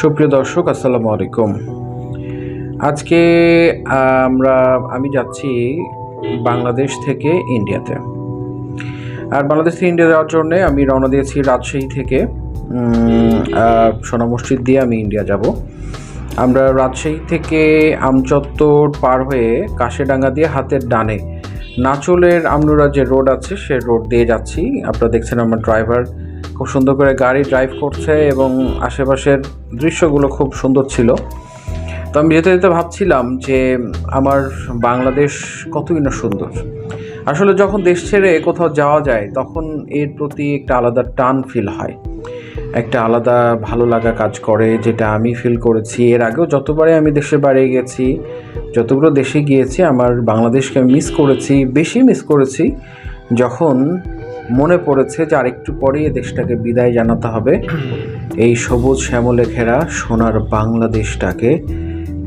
সুপ্রিয় দর্শক, আসসালামু আলাইকুম। আজকে, আমরা, আমি যাচ্ছি বাংলাদেশ থেকে ইন্ডিয়াতে। আর বাংলাদেশ থেকে ইন্ডিয়া যাওয়ার জন্য আমি রওনা দিয়েছি রাজশাহী থেকে। সোনা মসজিদ দিয়ে আমি ইন্ডিয়া যাব। আমরা রাজশাহী থেকে আমচত্বর পার হয়ে কাশেডাঙ্গা দিয়ে হাতের ডানে নাচলের আমনুরা যে রোড আছে, সে রোড দিয়ে যাচ্ছি। আপনারা দেখছেন আমার ড্রাইভার খুব সুন্দর করে গাড়ি ড্রাইভ করছে এবং আশেপাশের দৃশ্যগুলো খুব সুন্দর ছিল। তো আমি যেতে যেতে ভাবছিলাম যে আমার বাংলাদেশ কতই না সুন্দর। আসলে যখন দেশ ছেড়ে কোথাও যাওয়া যায়, তখন এর প্রতি একটা আলাদা টান ফিল হয়। একটা আলাদা ভালো লাগা কাজ করে, যেটা আমি ফিল করেছি। এর আগেও যতবারই আমি দেশের বাইরে গেছি, যতগুলো দেশে গিয়েছি, আমার বাংলাদেশকে মিস করেছি, বেশি মিস করেছি, যখন মনে পড়েছে যে আরেকটু পরেই দেশটাকে বিদায় জানাতে হবে। এই সবুজ শ্যামলে ঘেরা সোনার বাংলাদেশটাকে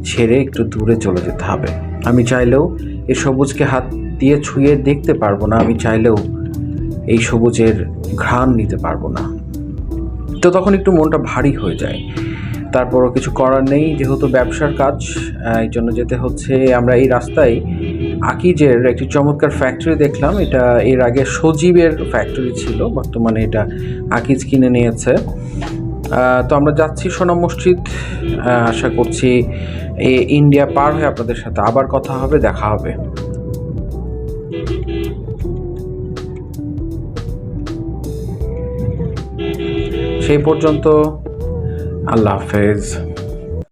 ছেড়ে একটু দূরে চলে যেতে হবে। আমি চাইলেও এই সবুজকে হাত দিয়ে ছুঁয়ে দেখতে পারব না, আমি চাইলেও এই সবুজের ঘ্রাণ নিতে পারব না। তো তখন একটু মনটা ভারী হয়ে যায়। তারপরও কিছু করার নেই, যেহেতু ব্যবসার কাজ এই জন্য যেতে হচ্ছে। আমরা এই রাস্তায় আকিজের একটি চমৎকার ফ্যাক্টরি দেখলাম। এটা এর আগে সজীবের ফ্যাক্টরি ছিল। বর্তমানে এটা আকিজ কিনে নিয়েছে। তো আমরা যাচ্ছি সোনা মসজিদ। আশা করছি এ ইন্ডিয়া পার হয়ে আপনাদের সাথে আবার কথা হবে, দেখা হবে। সেই পর্যন্ত আল্লাহ হাফেজ।